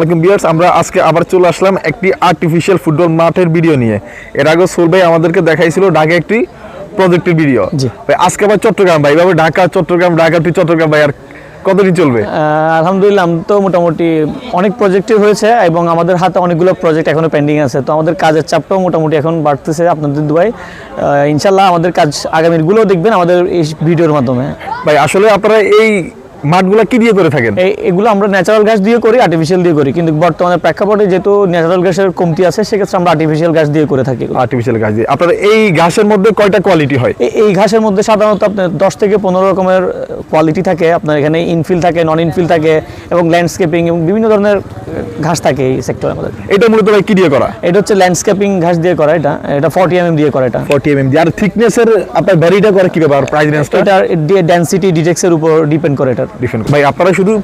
আলাইকুম বিয়ার্স আমরা আজকে আবার চলে আসলাম একটি আর্টিফিশিয়াল ফুটবল মাঠের ভিডিও নিয়ে। এর আগে সোল ভাই আমাদেরকে দেখাইছিল ঢাকা একটি প্রজেক্টের ভিডিও। ভাই আজকে আবার চট্টগ্রাম ভাই এভাবে ঢাকা চট্টগ্রাম ঢাকা টু চট্টগ্রাম ভাই আর কতদিন চলবে? আলহামদুলিল্লাহ তো মোটামুটি অনেক প্রজেক্টই হয়েছে এবং আমাদের হাতে অনেকগুলো প্রজেক্ট এখনও পেন্ডিং আছে। তো আমাদের কাজের চাপটাও মোটামুটি এখন বাড়তেছে আপনাদের দুবাই। ইনশাল্লাহ আমাদের কাজ আগামীগুলোও দেখবেন আমাদের এই ভিডিওর মাধ্যমে। ভাই আসলে আপনারা এই মাঠগুলা কি দিয়ে করে থাকেন? এই এগুলো আমরা ন্যাচারাল গ্যাস দিয়ে করি আর্টিফিশিয়াল দিয়ে করি। কিন্তু বর্তমানে প্রেক্ষাপটে যেহেতু ন্যাচারাল গ্যাসের কমতি আছে সেক্ষেত্রে আমরা আর্টিফিশিয়াল গ্যাস দিয়ে করে থাকি আর্টিফিশিয়াল গ্যাস দিয়ে। আপনার এই ঘাসের মধ্যে কয়টা কোয়ালিটি হয়? এই- ঘাসের মধ্যে সাধারণত আপনার দশ থেকে পনেরো রকমের কোয়ালিটি থাকে। আপনার এখানে ইনফিল থাকে নন ইনফিল থাকে এবং ল্যান্ডস্কেপিং এবং বিভিন্ন ধরনের ঘাস থাকে এই সেক্টরে আমাদের এটা মূলত ভাই কি দিয়ে করা? এটা হচ্ছে ল্যান্ডস্কেপিং ঘাস দিয়ে করা এটা। এটা ফর্টি এম দিয়ে করা এটা। ফর্টি এম দিয়ে। আর থিকনেসের আপনার ভ্যারিটা করে কি ব্যাপার প্রাইস রেঞ্জটা এটা ডেন্সিটি ডিটেক্সের উপর ডিপেন্ড করে এটা ডিপেন্ড ভাই আপনারা শুধু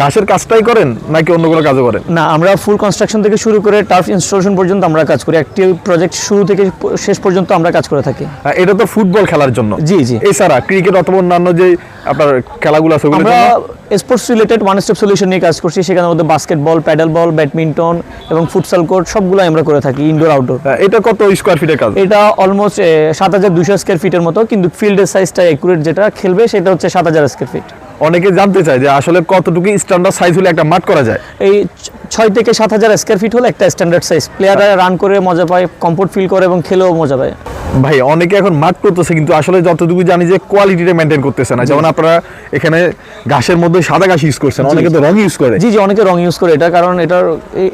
ঘাসের কাজটাই করেন নাকি অন্য কোনো কাজও করেন? না আমরা ফুল কনস্ট্রাকশন থেকে শুরু করে টার্ফ ইনস্টলেশন পর্যন্ত আমরা কাজ করি। একটি প্রজেক্ট শুরু থেকে শেষ পর্যন্ত আমরা কাজ করে থাকি। এটা তো ফুটবল খেলার জন্য। জি জি। এছাড়া ক্রিকেট অথবা অন্যান্য যে আপনার খেলাগুলো আছে আমরা sports related one step solution নিয়ে কাজ করছি। সেখানের মধ্যে বাস্কেটবল প্যাডেল বল ব্যাডমিন্টন এবং ফুটসাল কোর্ট সবগুলো আমরা করে থাকি ইনডোর আউটডোর এটা কত স্কোয়ার ফিটের কাজ? এটা অলমোস্ট সাত হাজার দুশো স্কোয়ার ফিটের মতো কিন্তু ফিল্ডের সাইজটা একুরেট যেটা খেলবে সেটা হচ্ছে সাত হাজার স্কোয়ার ফিট অনেকে জানতে চায় যে আসলে কতটুকু স্ট্যান্ডার্ড সাইজ হলে একটা মাঠ করা যায়। এই ছয় থেকে সাত হাজার স্কোয়ার ফিট হলে একটা স্ট্যান্ডার্ড সাইজ প্লেয়াররা রান করে মজা পায় কমফোর্ট ফিল করে এবং খেলেও মজা পায়। ভাই অনেকে এখন মাঠ করতেছে কিন্তু আসলে যতটুকু জানি যে কোয়ালিটিটা মেনটেন করতেছে না। যেমন আপনারা এখানে ঘাসের মধ্যে সাদা ঘাস ইউজ করছেন অনেকে তো রং ইউজ করে। জি জি অনেকে রং ইউজ করে। এটা কারণ এটার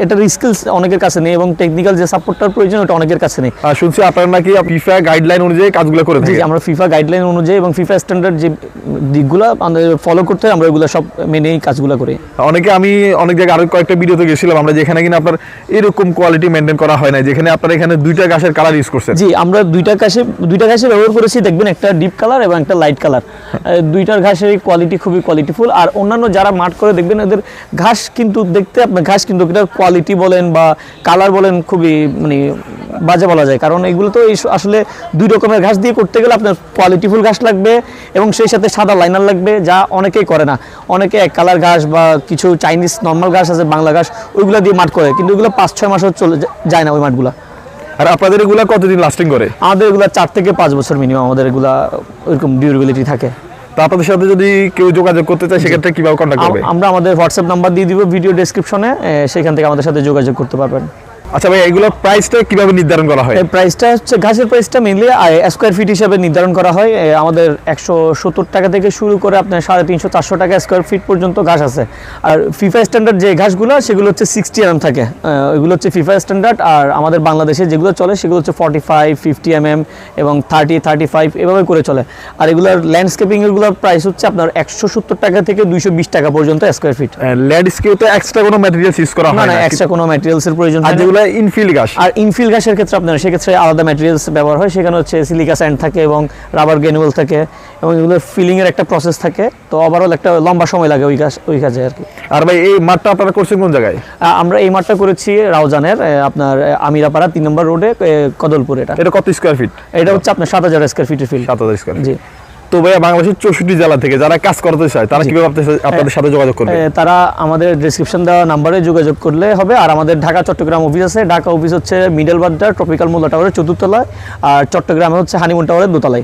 এটার স্কিলস অনেকের কাছে নেই এবং টেকনিক্যাল যে সাপোর্টটার প্রয়োজন ওটা অনেকের কাছে নেই। আর শুনছি আপনারা নাকি ফিফা গাইডলাইন অনুযায়ী কাজগুলো করে জি, আমরা ফিফা গাইডলাইন অনুযায়ী এবং ফিফা স্ট্যান্ডার্ড যে দিকগুলো ফলো করতে হয় আমরা ওইগুলো সব মেনেই কাজগুলো করি। অনেকে আমি অনেক জায়গায় আরও কয়েকটা ভিডিওতে গেছিলাম আমরা যেখানে কিনা আপনার এরকম কোয়ালিটি মেনটেন করা হয় না যেখানে আপনারা এখানে দুইটা ঘাসের কালার ইউজ করছেন। জি আমরা দুইটা ঘাসে দুইটা ঘাসে ব্যবহার করেছি, দেখবেন একটা ডিপ কালার এবং একটা লাইট কালার দুইটার ঘাসের কোয়ালিটি খুবই কোয়ালিটিফুল আর অন্যান্য যারা মাঠ করে, দেখবেন এদের ঘাস কিন্তু দেখতে আপনার ঘাস কিন্তু এটার কোয়ালিটি বলেন বা কালার বলেন খুবই মানে বাজে বলা যায়। কারণ এগুলো তো এই আসলে দুই রকমের ঘাস দিয়ে করতে গেলে আপনার কোয়ালিটিফুল ঘাস লাগবে এবং সেই সাথে সাদা লাইনার লাগবে, যা অনেকেই করে না। অনেকে এক কালার ঘাস বা কিছু চাইনিজ নর্মাল ঘাস আছে, বাংলা ঘাস, ওইগুলো দিয়ে মাঠ করে। কিন্তু ওইগুলো পাঁচ ছয় মাসও চলে যায় না ওই মাঠগুলো। আর আপনাদের এগুলা কতদিন লাস্টিং করে? আমাদের এগুলা চার থেকে পাঁচ বছর মিনিমাম আমাদের এগুলা ওইরকম ডিউরেবিলিটি থাকে। তো আপনাদের সাথে যদি কেউ যোগাযোগ করতে চায় সেক্ষেত্রে কীভাবে কন্ট্যাক্ট করবে? আমরা আমাদের হোয়াটসঅ্যাপ নাম্বার দিয়ে দিব ভিডিও ডেসক্রিপশনে সেখান থেকে আমাদের সাথে যোগাযোগ করতে পারবেন। আচ্ছা ভাই এগুলোর প্রাইসটা কীভাবে নির্ধারণ করা হয়? প্রাইসটা হচ্ছে ঘাসের প্রাইসটা মেনলি স্কোয়ার ফিট হিসাবে নির্ধারণ করা হয়। আমাদের একশো সত্তর টাকা থেকে শুরু করে আপনার সাড়ে তিনশো চারশো টাকা স্কোয়ার ফিট পর্যন্ত ঘাস আছে। আর ফিফা স্ট্যান্ডার্ড যে ঘাসগুলো সেগুলো হচ্ছে সিক্সটি এম থাকে। ওইগুলো হচ্ছে ফিফা স্ট্যান্ডার্ড আর আমাদের বাংলাদেশে যেগুলো চলে সেগুলো হচ্ছে forty five fifty M M এবং থার্টি থার্টি ফাইভ এভাবে করে চলে। আর এগুলোর ল্যান্ডস্কেপিং এগুলোর প্রাইস হচ্ছে আপনার একশো সত্তর টাকা থেকে দুইশো বিশ টাকা পর্যন্ত স্কোয়ার ফিট ল্যান্ডস্কেপে এক্সট্রা কোনো ম্যাটেরিয়ালস ইউজ করা হয় না এক্সট্রা কোনো ম্যাটেরিয়ালসের প্রয়োজন হয় ঘাস আর ইনফিল ঘাসের ক্ষেত্রে আপনার সেক্ষেত্রে আলাদা ম্যাটেরিয়ালস ব্যবহার হয় সেখানে হচ্ছে সিলিকা স্যান্ড থাকে এবং রাবার গ্রেনুয়েল থাকে এবং এগুলোর ফিলিং এর একটা প্রসেস থাকে। তো ওভারঅল একটা লম্বা সময় লাগে ওই গাছ ওই কাজে আর কি। আর ভাই এই মাঠটা আপনারা করছেন কোন জায়গায়? আমরা এই মাঠটা করেছি রাউজানের আপনার আমিরাপাড়া তিন নম্বর রোডে কদলপুর এটা। এটা কত স্কোয়ার ফিট এটা হচ্ছে আপনার সাত হাজার স্কোয়ার ফিটের ফিল্ড সাত হাজার স্কোয়ার জি। তো ভাইয়া বাংলাদেশের চৌষট্টি জেলা থেকে যারা কাজ করতে চায় তারা কীভাবে আপনাদের- সাথে যোগাযোগ করবে? তারা আমাদের ডিসক্রিপশন দেওয়া নাম্বারে যোগাযোগ করলে হবে। আর আমাদের ঢাকা চট্টগ্রাম অফিস আছে। ঢাকা অফিস হচ্ছে মিডল বাড্ডা ট্রপিক্যাল মোল্লা টাওয়ারের চতুর্থলায় আর চট্টগ্রামে হচ্ছে হানিমুন টাওয়ারের দোতলায়।